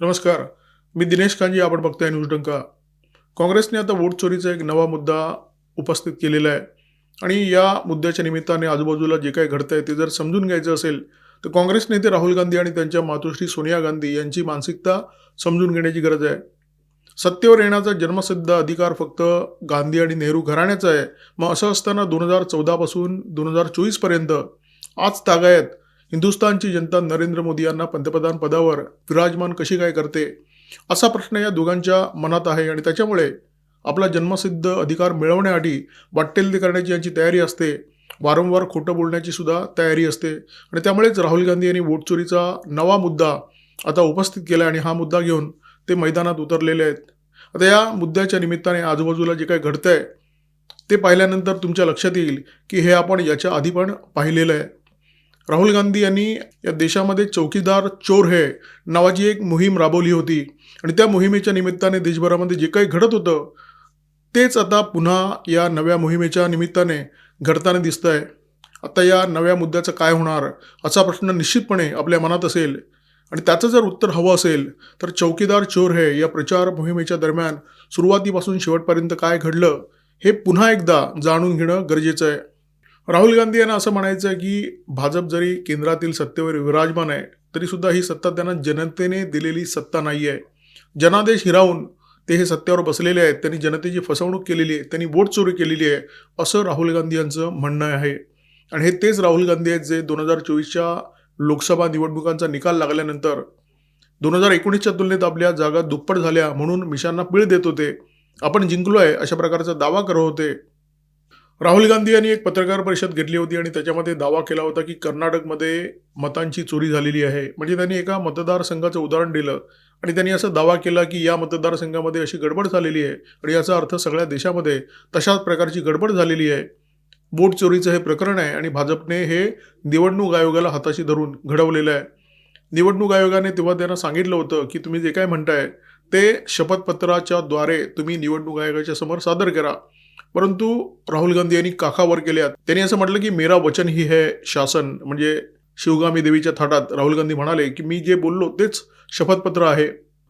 नमस्कार. मी दिनेश कांजी आपण बघताय न्यूज डंका. काँग्रेसने आता वोट चोरीचा एक नवा मुद्दा उपस्थित केलेला आहे. आणि या मुद्द्याच्या निमित्ताने आजूबाजूला जे काही घडतं आहे ते जर समजून घ्यायचं असेल तर काँग्रेस नेते राहुल गांधी आणि त्यांच्या मातोश्री सोनिया गांधी यांची मानसिकता समजून घेण्याची गरज आहे. सत्तेवर येण्याचा जन्मसिद्ध अधिकार फक्त गांधी आणि नेहरू घराण्याचा आहे. मग असं असताना दोन हजार चौदापासून दोन हजार चोवीसपर्यंत आज तागायत हिंदुस्थानची जनता नरेंद्र मोदी यांना पंतप्रधान पदावर विराजमान कशी काय करते? असा प्रश्न या दोघांच्या मनात आहे आणि त्याच्यामुळे आपला जन्मसिद्ध अधिकार मिळवण्यासाठी वाटेल ते करण्याची यांची तयारी असते. वारंवार खोटं बोलण्याची सुद्धा तयारी असते. आणि त्यामुळेच राहुल गांधी यांनी वोट चोरीचा नवा मुद्दा आता उपस्थित केला आणि हा मुद्दा घेऊन ते मैदानात उतरलेले आहेत. आता या मुद्द्याच्या निमित्ताने आजूबाजूला जे काही घडतं आहे ते पाहिल्यानंतर तुमच्या लक्षात येईल की हे आपण याच्या आधी पण पाहिलेलं आहे. राहुल गांधी यांनी या देशामध्ये चौकीदार चोर है नावाची एक मोहीम राबवली होती. आणि त्या मोहिमेच्या निमित्ताने देशभरामध्ये जे काही घडत होतं तेच आता पुन्हा या नव्या मोहिमेच्या निमित्ताने घडताना दिसतं आहे आता या नव्या मुद्द्याचं काय होणार असा प्रश्न निश्चितपणे आपल्या मनात असेल. आणि त्याचं जर उत्तर हवं असेल तर चौकीदार चोर है या प्रचार मोहिमेच्या दरम्यान सुरुवातीपासून शेवटपर्यंत काय घडलं हे पुन्हा एकदा जाणून घेणं गरजेचं आहे. राहुल गांधी यांना असं म्हणायचं आहे की भाजप जरी केंद्रातील सत्तेवर विराजमान आहे तरीसुद्धा ही सत्ता त्यांना जनतेने दिलेली सत्ता नाही आहे. जनादेश हिरावून ते हे सत्तेवर बसलेले आहेत त्यांनी जनतेची फसवणूक केलेली आहे त्यांनी वोट चोरी केलेली आहे असं राहुल गांधी यांचं म्हणणं आहे. आणि हे तेच राहुल गांधी आहेत जे दोन हजार चोवीसच्या लोकसभा निवडणुकांचा निकाल लागल्यानंतर दोन हजार एकोणीसच्या तुलनेत आपल्या जागा दुप्पट झाल्या म्हणून मिशांना पीळ देत होते. आपण जिंकलो आहे अशा प्रकारचा दावा करत होते. राहुल गांधी यांनी एक पत्रकार परिषद घेतली होती आणि त्याच्यामध्ये दावा केला होता की कर्नाटकमध्ये मतांची चोरी झालेली आहे. म्हणजे त्यांनी एका मतदारसंघाचं उदाहरण दिलं आणि त्यांनी असा दावा केला की या मतदारसंघामध्ये अशी गडबड झालेली आहे आणि याचा अर्थ सगळ्या देशामध्ये तशाच प्रकारची गडबड झालेली आहे. बोट चोरीचं हे प्रकरण आहे आणि भाजपने हे निवडणूक आयोगाला हाताशी धरून घडवलेलं आहे. निवडणूक आयोगाने तेव्हा त्यांना सांगितलं होतं की तुम्ही जे काय म्हणताय ते शपथपत्राच्या द्वारे तुम्ही निवडणूक आयोगाच्या समोर सादर करा. परंतु राहुल गांधी यांनी काखावर केल्यात. त्यांनी असं म्हटलं की मेरा वचन ही है शासन. म्हणजे शिवगामी देवीच्या थाटात राहुल गांधी म्हणाले की मी जे बोललो तेच शपथपत्र आहे.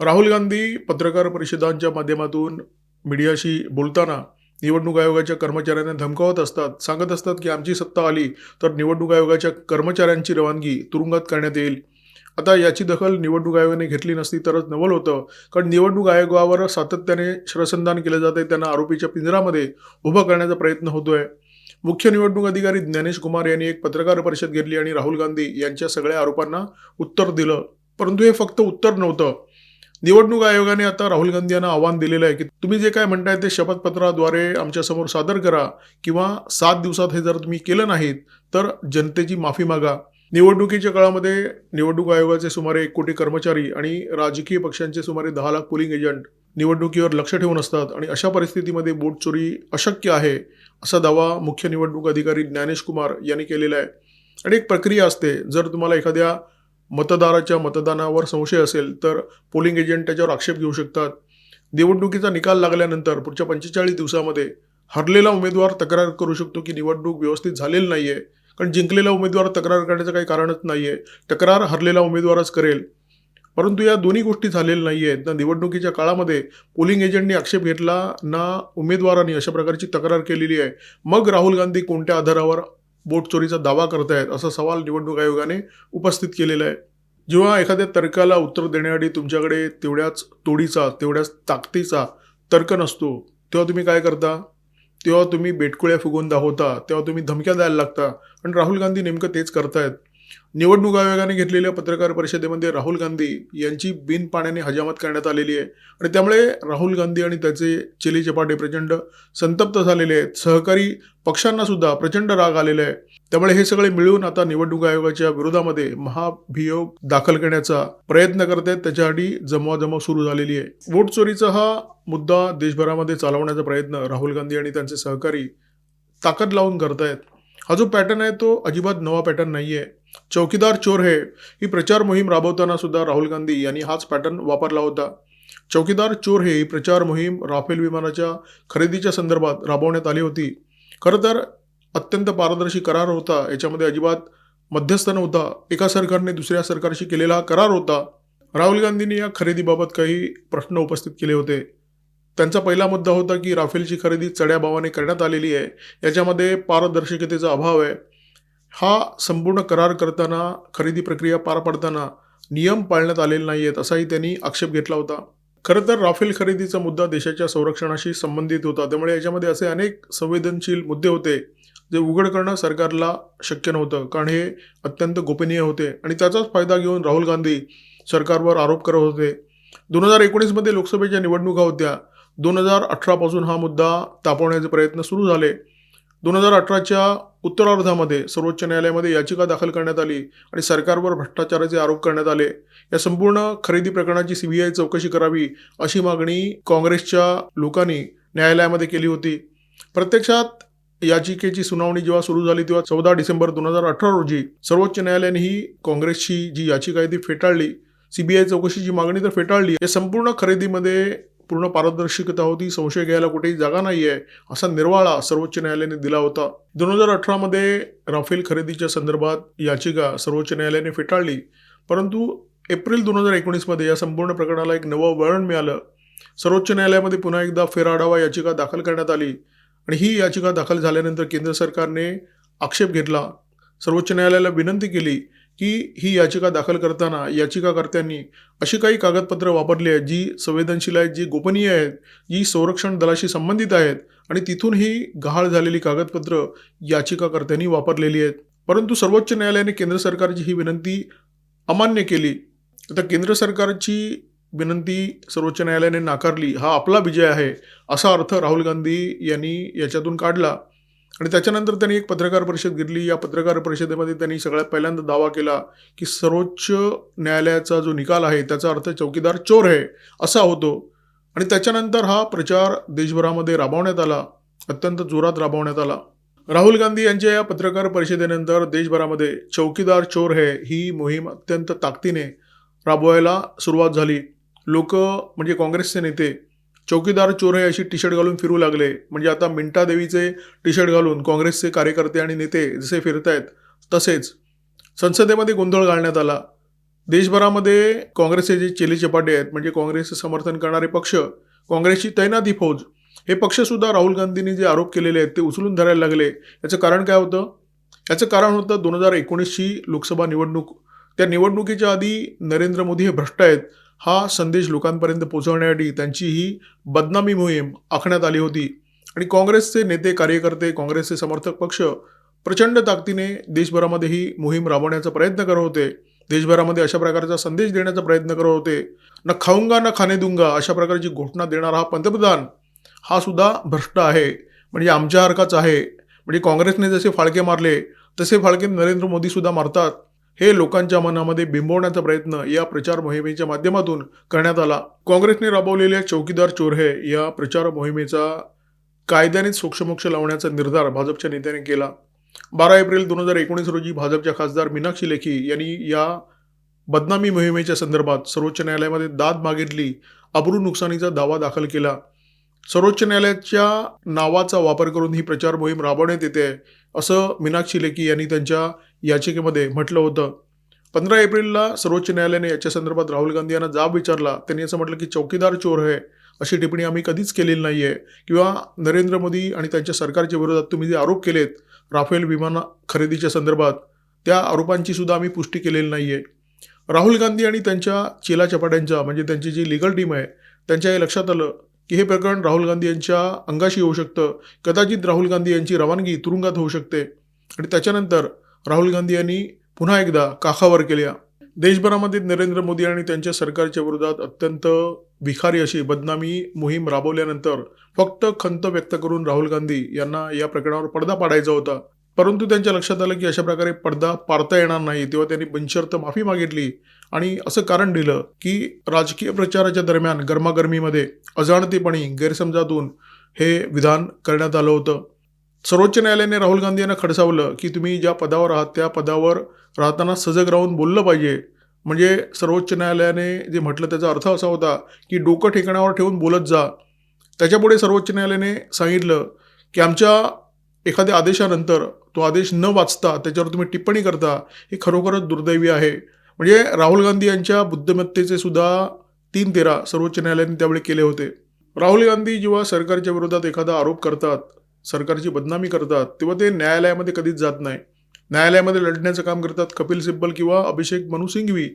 राहुल गांधी पत्रकार परिषदांच्या माध्यमातून मीडियाशी बोलताना निवडणूक आयोगाच्या कर्मचाऱ्यांना धमकावत असतात सांगत असतात की आमची सत्ता आली तर निवडणूक आयोगाच्या कर्मचाऱ्यांची रवानगी तुरुंगात करण्यात येईल. आता याची दखल निवडणूक आयोगाने घेतली नसती तरच नवल होतं. कारण निवडणूक आयोगावर सातत्याने श्रसंधान केलं जाते त्यांना आरोपीच्या पिंजरामध्ये उभं करण्याचा प्रयत्न होतोय. मुख्य निवडणूक अधिकारी ज्ञानेश कुमार यांनी एक पत्रकार परिषद घेतली आणि राहुल गांधी यांच्या सगळ्या आरोपांना उत्तर दिलं. परंतु हे फक्त उत्तर नव्हतं. निवडणूक आयोगाने आता राहुल गांधी यांना आव्हान दिलेलं आहे की तुम्ही जे काय म्हणताय ते शपथपत्राद्वारे आमच्यासमोर सादर करा किंवा सात दिवसात हे जर तुम्ही केलं नाहीत तर जनतेची माफी मागा. निवडणुकीच्या काळामध्ये निवडणूक आयोगाचे सुमारे एक कोटी कर्मचारी आणि राजकीय पक्षांचे सुमारे दहा लाख पोलिंग एजंट निवडणुकीवर लक्ष ठेवून असतात आणि अशा परिस्थितीमध्ये बोट चोरी अशक्य आहे असा दावा मुख्य निवडणूक अधिकारी ज्ञानेश कुमार यांनी केलेला आहे. आणि एक प्रक्रिया असते जर तुम्हाला एखाद्या मतदाराच्या मतदानावर संशय असेल तर पोलिंग एजंट त्याच्यावर आक्षेप घेऊ शकतात. निवडणुकीचा निकाल लागल्यानंतर पुढच्या पंचेचाळीस दिवसामध्ये हरलेला उमेदवार तक्रार करू शकतो की निवडणूक व्यवस्थित झालेली नाही आहे कारण जिंकलेला उमेदवार तक्रार करण्याचं काही कारणच नाही आहे तक्रार हरलेला उमेदवारच करेल. परंतु या दोन्ही गोष्टी झालेल्या नाही आहेत ना निवडणुकीच्या काळामध्ये पोलिंग एजंटनी आक्षेप घेतला ना उमेदवारांनी अशा प्रकारची तक्रार केलेली आहे. मग राहुल गांधी कोणत्या आधारावर बोट चोरीचा दावा करतायत असा सवाल निवडणूक आयोगाने उपस्थित केलेला आहे. जेव्हा एखाद्या तर्काला उत्तर देण्यासाठी तुमच्याकडे तेवढ्याच तोडीचा तेवढ्याच ताकदीचा तर्क नसतो तेव्हा तुम्ही काय करता? तेव्हा तुम्ही बेटकुळ्या फुगवून दाखवता तेव्हा तुम्ही धमक्या द्यायला लागता. आणि राहुल गांधी नेमकं तेच करतायत. निवडणूक आयोगाने घेतलेल्या पत्रकार परिषदेमध्ये राहुल गांधी यांची बिनपाण्याने हजामत करण्यात आलेली आहे. आणि त्यामुळे राहुल गांधी आणि त्याचे चिली चपाटे प्रचंड संतप्त झालेले आहेत. सहकारी पक्षांना सुद्धा प्रचंड राग आलेला आहे. त्यामुळे हे सगळे मिळून आता निवडणूक आयोगाच्या विरोधामध्ये महाभियोग दाखल करण्याचा प्रयत्न करत आहेत. त्याच्यासाठी जमवाजमव सुरू झालेली आहे. वोट चोरीचा हा मुद्दा देशभरामध्ये चालवण्याचा प्रयत्न राहुल गांधी आणि त्यांचे सहकारी ताकद लावून करतायत हा जो पॅटर्न आहे तो अजिबात नवा पॅटर्न नाही आहे. चौकीदार चोर हे ही प्रचार मोहीम राबवताना सुद्धा राहुल गांधी यांनी हाच पॅटर्न वापरला होता. चौकीदार चोर हे ही प्रचार मोहीम राफेल विमानाच्या खरेदीच्या संदर्भात राबवण्यात आली होती. खरं तर अत्यंत पारदर्शी करार होता. याच्यामध्ये अजिबात मध्यस्थ नव्हता. एका सरकारने दुसऱ्या सरकारशी केलेला करार होता. राहुल गांधींनी या खरेदीबाबत काही प्रश्न उपस्थित केले होते. त्यांचा पहिला मुद्दा होता की राफेलची खरेदी चढ्या भावाने करण्यात आलेली आहे. याच्यामध्ये पारदर्शकतेचा अभाव आहे. हा संपूर्ण करार करताना खरेदी प्रक्रिया पार पाडताना नियम पाळण्यात आलेले नाही आहेत असाही त्यांनी आक्षेप घेतला होता. खरं तर राफेल खरेदीचा मुद्दा देशाच्या संरक्षणाशी संबंधित होता. त्यामुळे याच्यामध्ये असे अनेक संवेदनशील मुद्दे होते. जे उघड करणं सरकारला शक्य नव्हतं. कारण हे अत्यंत गोपनीय होते. आणि त्याचाच फायदा घेऊन राहुल गांधी सरकारवर आरोप करत होते. दोन हजार एकोणीसमध्ये लोकसभेच्या निवडणुका होत्या. दोन हजार अठरापासून हा मुद्दा तापवण्याचे प्रयत्न सुरू झाले. दोन हजार अठराच्या उत्तरार्धामध्ये सर्वोच्च न्यायालयामध्ये याचिका दाखल करण्यात आली आणि सरकारवर भ्रष्टाचाराचे आरोप करण्यात आले. या संपूर्ण खरेदी प्रकरणाची सीबीआय चौकशी करावी अशी मागणी काँग्रेसच्या लोकांनी न्यायालयामध्ये केली होती. प्रत्यक्षात याचिकेची सुनावणी जेव्हा सुरू झाली तेव्हा चौदा डिसेंबर दोन हजार अठरा रोजी सर्वोच्च न्यायालयाने ही काँग्रेसची जी याचिका आहे ती फेटाळली. सीबीआय चौकशीची मागणी तर फेटाळली. या संपूर्ण खरेदीमध्ये पूर्ण पारदर्शकता होती संशय घ्यायला कुठेही जागा नाही आहे असा निर्वाळा सर्वोच्च न्यायालयाने दिला होता. दोन हजार अठरामध्ये राफेल खरेदीच्या संदर्भात याचिका सर्वोच्च न्यायालयाने फेटाळली. परंतु एप्रिल दोन हजार एकोणीसमध्ये या संपूर्ण प्रकरणाला एक नवं वळण मिळालं. सर्वोच्च न्यायालयामध्ये पुन्हा एकदा फेराडावा याचिका दाखल करण्यात आली. आणि ही याचिका दाखल झाल्यानंतर केंद्र सरकारने आक्षेप घेतला. सर्वोच्च न्यायालयाला विनंती केली की ही याचिका दाखल करताना याचिकाकर्त्यांनी अशी काही कागदपत्रं वापरली आहेत जी संवेदनशील आहेत जी गोपनीय आहेत जी संरक्षण दलाशी संबंधित आहेत आणि तिथून ही गहाळ झालेली कागदपत्रं याचिकाकर्त्यांनी वापरलेली आहेत. परंतु सर्वोच्च न्यायालयाने केंद्र सरकारची ही विनंती अमान्य केली. आता केंद्र सरकारची विनंती सर्वोच्च न्यायालयाने नाकारली. हा आपला विजय आहे असा अर्थ राहुल गांधी यांनी याच्यातून काढला. आणि त्याच्यानंतर त्यांनी एक पत्रकार परिषद घेतली. या पत्रकार परिषदेमध्ये त्यांनी सगळ्यात पहिल्यांदा दावा केला की सर्वोच्च न्यायालयाचा जो निकाल आहे त्याचा अर्थ चौकीदार चोर आहे असा होतो. आणि त्याच्यानंतर हा प्रचार देशभरामध्ये राबवण्यात आला अत्यंत जोरात राबवण्यात आला. राहुल गांधी यांच्या या पत्रकार परिषदेनंतर देशभरामध्ये चौकीदार चोर है ही मोहीम अत्यंत ताकदीने राबवायला सुरुवात झाली. लोक म्हणजे काँग्रेसचे नेते चौकीदार चोर आहे अशी टी शर्ट घालून फिरू लागले. म्हणजे आता मिंटा देवीचे टी शर्ट घालून काँग्रेसचे कार्यकर्ते आणि नेते जसे फिरत आहेत तसेच संसदेमध्ये गोंधळ घालण्यात आला. देशभरामध्ये काँग्रेसचे जे चेले चपाटे आहेत म्हणजे काँग्रेसचे समर्थन करणारे पक्ष काँग्रेसची तैनाती फौज हे पक्षसुद्धा राहुल गांधींनी जे आरोप केलेले आहेत ते उचलून धरायला लागले. याचं कारण काय होतं? याचं कारण होतं दोन हजार एकोणीसची लोकसभा निवडणूक. त्या निवडणुकीच्या आधी नरेंद्र मोदी हे भ्रष्ट आहेत. हा संदेश लोकांपर्यंत पोहोचवण्यासाठी त्यांची ही बदनामी मोहीम आखण्यात आली होती. आणि काँग्रेसचे नेते कार्यकर्ते काँग्रेसचे समर्थक पक्ष प्रचंड ताकदीने देशभरामध्ये ही मोहीम राबवण्याचा प्रयत्न करत होते. देशभरामध्ये अशा प्रकारचा संदेश देण्याचा प्रयत्न करत होते. न खाऊंगा न खाणे दुंगा अशा प्रकारची घोषणा देणारा हा पंतप्रधान हा सुद्धा भ्रष्ट आहे. म्हणजे आमच्यासारखाच आहे. म्हणजे काँग्रेसने जसे फाळके मारले तसे फाळके नरेंद्र मोदीसुद्धा मारतात. हे लोकांच्या मनामध्ये बिंबवण्याचा प्रयत्न या प्रचार मोहिमेच्या माध्यमातून करण्यात आला. काँग्रेसने राबवलेल्या चौकीदार चोरहे या प्रचार मोहिमेचा कायद्याने सोक्षमोक्ष लावण्याचा निर्धार भाजपच्या नेत्याने केला. बारा एप्रिल दोन हजार एकोणीस रोजी भाजपच्या खासदार मीनाक्षी लेखी यांनी या बदनामी मोहिमेच्या संदर्भात सर्वोच्च न्यायालयामध्ये दाद मागितली. अब्रू नुकसानीचा दावा दाखल केला. सर्वोच्च न्यायालयाच्या नावाचा वापर करून ही प्रचार मोहीम राबवण्यात येते असं मीनाक्षी लेखी यांनी त्यांच्या याचिकेमध्ये म्हटलं होतं. पंधरा एप्रिलला सर्वोच्च न्यायालयाने याच्या संदर्भात राहुल गांधी यांना जाब विचारला. त्यांनी असं म्हटलं की चौकीदार चोर आहे. अशी टिप्पणी आम्ही कधीच केलेली नाही आहे किंवा नरेंद्र मोदी आणि त्यांच्या सरकारच्या विरोधात तुम्ही जे आरोप केलेत राफेल विमान खरेदीच्या संदर्भात त्या आरोपांची सुद्धा आम्ही पुष्टी केलेली नाही आहे राहुल गांधी आणि त्यांच्या चेला चपाट्यांच्या म्हणजे त्यांची जी लिगल टीम आहे त्यांच्या हे लक्षात आलं की हे प्रकरण राहुल गांधी यांच्या अंगाशी होऊ शकतं. कदाचित राहुल गांधी यांची रवानगी तुरुंगात होऊ शकते. आणि त्याच्यानंतर राहुल गांधी यांनी पुन्हा एकदा काखावर केल्या. देशभरामध्ये नरेंद्र मोदी आणि त्यांच्या सरकारच्या विरोधात अत्यंत विखारी अशी बदनामी मोहीम राबवल्यानंतर फक्त खंत व्यक्त करून राहुल गांधी यांना या प्रकरणावर पडदा पाडायचा होता. परंतु त्यांच्या लक्षात आलं की अशा प्रकारे पडदा पाडता येणार नाही तेव्हा त्यांनी बिनशर्त माफी मागितली आणि असं कारण दिलं की राजकीय प्रचाराच्या दरम्यान गरमागरमीमध्ये अजाणतेपणी गैरसमजातून हे विधान करण्यात आलं होतं. सर्वोच्च न्यायालयाने राहुल गांधी यांना खडसावलं की तुम्ही ज्या पदावर आहात त्या पदावर राहताना सजग राहून बोललं पाहिजे. म्हणजे सर्वोच्च न्यायालयाने जे म्हटलं त्याचा अर्थ असा होता की डोकं ठिकाणावर ठेवून बोलत जा. त्याच्यापुढे सर्वोच्च न्यायालयाने सांगितलं की आमच्या एखाद्या आदेशानंतर तो आदेश न वाचता त्याच्यावर तुम्ही टिप्पणी करता हे खरोखरच दुर्दैवी आहे. म्हणजे राहुल गांधी यांच्या बुद्धिमत्तेचे सुद्धा तीन तेरा सर्वोच्च न्यायालयाने त्यावेळी केले होते. राहुल गांधी जेव्हा सरकारच्या विरोधात एखादा आरोप करतात सरकारची बदनामी करतात तेव्हा ते न्यायालयामध्ये कधीच जात नाही. न्यायालयामध्ये लढण्याचं काम करतात कपिल सिब्बल किंवा अभिषेक मनु सिंघवी.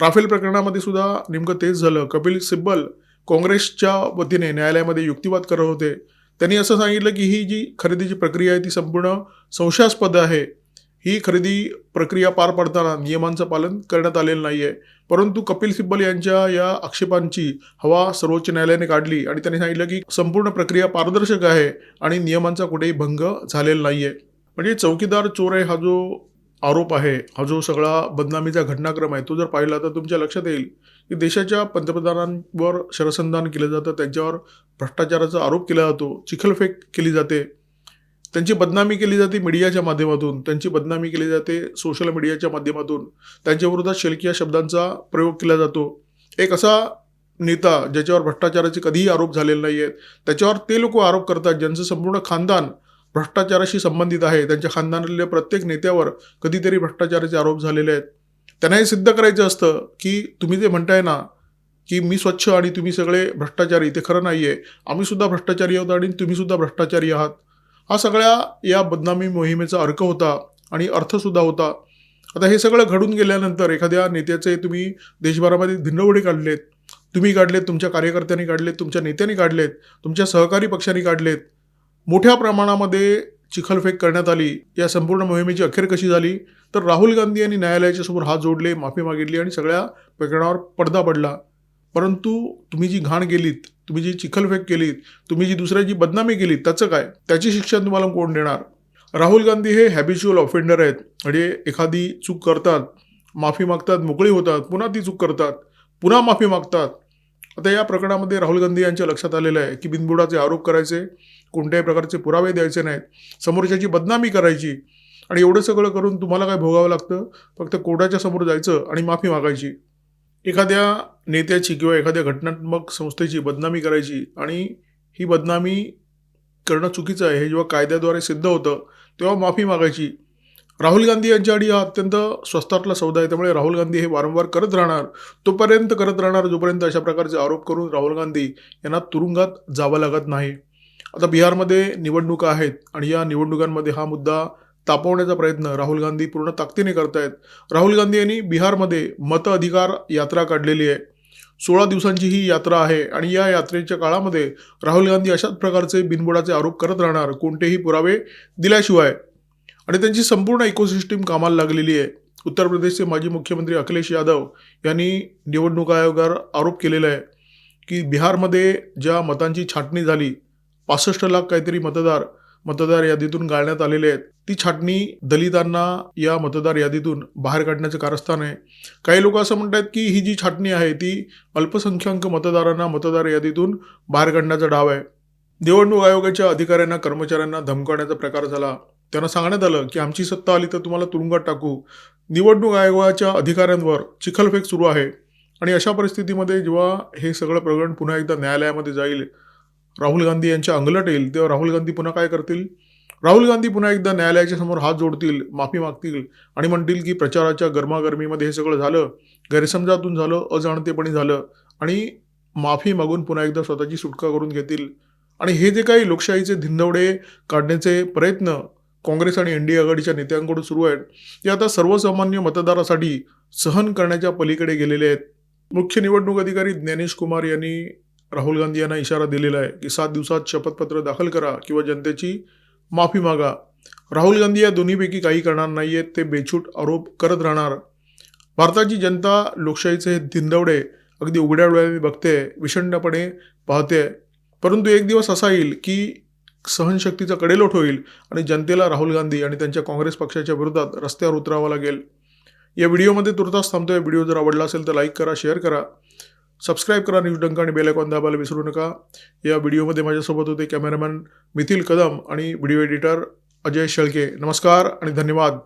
राफेल प्रकरणामध्ये सुद्धा नेमकं तेच झालं. कपिल सिब्बल काँग्रेसच्या वतीने न्यायालयामध्ये युक्तिवाद करत होते. त्यांनी असं सांगितलं की ही जी खरेदीची प्रक्रिया आहे ती संपूर्ण संशयास्पद आहे. ही खरेदी प्रक्रिया पार पाडताना नियमांचं पालन करण्यात आलेलं नाही आहे परंतु कपिल सिब्बल यांच्या या आक्षेपांची हवा सर्वोच्च न्यायालयाने काढली आणि त्यांनी सांगितलं की संपूर्ण प्रक्रिया पारदर्शक आहे आणि नियमांचा कुठेही भंग झालेला नाही आहे म्हणजे चौकीदार चोर आहे हा जो आरोप आहे हा जो सगळा बदनामीचा घटनाक्रम आहे तो जर पाहिला तर तुमच्या लक्षात येईल की देशाच्या पंतप्रधानांवर शरसंधान केलं जातं त्यांच्यावर भ्रष्टाचाराचा आरोप केला जातो चिखलफेक केली जाते. त्यांची बदनामी केली जाते मीडियाच्या माध्यमातून त्यांची बदनामी केली जाते सोशल मीडियाच्या माध्यमातून. त्यांच्याविरोधात शेलकिया शब्दांचा प्रयोग केला जातो. एक असा नेता ज्याच्यावर भ्रष्टाचाराचे कधीही आरोप झालेले नाही आहेत त्याच्यावर ते लोक आरोप करतात ज्यांचं संपूर्ण खानदान भ्रष्टाचाराशी संबंधित आहे. त्यांच्या खानदानातल्या प्रत्येक नेत्यावर कधीतरी भ्रष्टाचाराचे आरोप झालेले आहेत. त्यांना हे सिद्ध करायचं असतं की तुम्ही जे म्हणताय ना की मी स्वच्छ आणि तुम्ही सगळे भ्रष्टाचारी ते खरं नाही आहे आम्ही सुद्धा भ्रष्टाचारी आहोत आणि तुम्ही सुद्धा भ्रष्टाचारी आहात. हा सगळ्या या बदनामी मोहिमेचा अर्क होता आणि अर्थसुद्धा होता. आता हे सगळं घडून गेल्यानंतर एखाद्या नेत्याचे तुम्ही देशभरामध्ये धिंडवडे काढलेत. तुम्ही काढलेत तुमच्या कार्यकर्त्यांनी काढलेत तुमच्या नेत्यांनी काढलेत तुमच्या सहकारी पक्षांनी काढलेत. मोठ्या प्रमाणामध्ये चिखलफेक करण्यात आली. या संपूर्ण मोहिमेची अखेर कशी झाली? तर राहुल गांधी यांनी न्यायालयाच्या समोर हात जोडले माफी मागितली आणि सगळ्या प्रकरणावर पडदा पडला. परंतु तुम्ही जी घाण गेलीत तुम्ही जी चिखलफेक केलीत तुम्ही जी दुसऱ्याची बदनामी केली त्याचं काय? त्याची शिक्षा तुम्हाला कोण देणार? राहुल गांधी हे हॅबिच्युअल ऑफेंडर आहेत. म्हणजे एखादी चूक करतात माफी मागतात मोकळी होतात पुन्हा ती चूक करतात पुन्हा माफी मागतात. आता या प्रकरणामध्ये राहुल गांधी यांच्या लक्षात आलेलं आहे की बिनबुडाचे आरोप करायचे कोणत्याही प्रकारचे पुरावे द्यायचे नाहीत समोरच्याची बदनामी करायची. आणि एवढं सगळं करून तुम्हाला काय भोगावं लागतं? फक्त कोर्टाच्या समोर जायचं आणि माफी मागायची. एखाद्या नेत्याची किंवा एखाद्या घटनात्मक संस्थेची बदनामी करायची आणि ही बदनामी करणं चुकीचं आहे हे जेव्हा कायद्याद्वारे सिद्ध होतं तेव्हा माफी मागायची. राहुल गांधी यांच्यासाठी हा अत्यंत स्वस्तातला सौदा आहे त्यामुळे राहुल गांधी हे वारंवार करत राहणार तोपर्यंत करत राहणार जोपर्यंत अशा प्रकारचे आरोप करून राहुल गांधी यांना तुरुंगात जावं लागत नाही. आता बिहारमध्ये निवडणुका आहेत आणि या निवडणुकांमध्ये हा मुद्दा तापवण्याचा प्रयत्न राहुल गांधी पूर्ण ताकदीने करतायत. राहुल गांधी यांनी बिहारमध्ये मत अधिकार यात्रा काढलेली आहे. सोळा दिवसांची ही यात्रा आहे आणि या यात्रेच्या काळामध्ये राहुल गांधी अशाच प्रकारचे बिनबुडाचे आरोप करत राहणार कोणतेही पुरावे दिल्याशिवाय. आणि त्यांची संपूर्ण इकोसिस्टीम कामाला लागलेली आहे. उत्तर प्रदेशचे माजी मुख्यमंत्री अखिलेश यादव यांनी निवडणूक आयोगावर आरोप केलेला आहे की बिहारमध्ये ज्या मतांची छाटणी झाली पासष्ट लाख काहीतरी मतदार मतदार यादीतून गाळण्यात आलेले आहेत. ती छाटणी दलितांना या मतदार यादीतून बाहेर काढण्याचं कारस्थान आहे. काही लोक असं म्हणतात की ही जी छाटणी आहे ती अल्पसंख्याक मतदारांना मतदार यादीतून बाहेर काढण्याचा डाव आहे. निवडणूक आयोगाच्या अधिकाऱ्यांना कर्मचाऱ्यांना धमकावण्याचा प्रकार झाला. त्यांना सांगण्यात आलं की आमची सत्ता आली तर तुम्हाला तुरुंगात टाकू. निवडणूक आयोगाच्या अधिकाऱ्यांवर चिखलफेक सुरू आहे. आणि अशा परिस्थितीमध्ये जेव्हा हे सगळं प्रकरण पुन्हा एकदा न्यायालयामध्ये जाईल राहुल गांधी यांच्या अंगलट येईल तेव्हा राहुल गांधी पुन्हा काय करतील? राहुल गांधी पुन्हा एकदा न्यायालयाच्या समोर हात जोडतील माफी मागतील आणि म्हणतील की प्रचाराच्या गरमागरमीमध्ये हे सगळं झालं गैरसमजातून झालं अजाणतेपणी झालं आणि माफी मागून पुन्हा एकदा स्वतःची सुटका करून घेतील. आणि हे जे काही लोकशाहीचे धिंदवडे काढण्याचे प्रयत्न काँग्रेस आणि एन डी आघाडीच्या नेत्यांकडून सुरू आहेत ते आता सर्वसामान्य मतदारासाठी सहन करण्याच्या पलीकडे गेलेले आहेत. मुख्य निवडणूक अधिकारी ज्ञानेश कुमार यांनी राहुल गांधी यांना इशारा दिलेला आहे की सात दिवसात शपथपत्र दाखल करा किंवा जनतेची माफी मागा. राहुल गांधी या दोन्हीपैकी काही करणार नाही आहेत ते बेछूट आरोप करत राहणार. भारताची जनता लोकशाहीचे हे धिंदवडे अगदी उघड्या डोळ्याने बघते विषण्णपणे पाहते. परंतु एक दिवस असा येईल की सहनशक्तीचा कडेलोट होईल आणि जनतेला राहुल गांधी आणि त्यांच्या काँग्रेस पक्षाच्या विरोधात रस्त्यावर उतरावं लागेल. या व्हिडिओमध्ये तुर्तास थांबतोय. व्हिडिओ जर आवडला असेल तर लाईक करा शेअर करा. सबस्क्राईब करा न्यूज डंका आणि बेलायकॉन दाबायला विसरू नका. या व्हिडिओमध्ये माझ्यासोबत होते कॅमेरामॅन मिथिल कदम आणि व्हिडिओ एडिटर अजय शेळके. नमस्कार आणि धन्यवाद.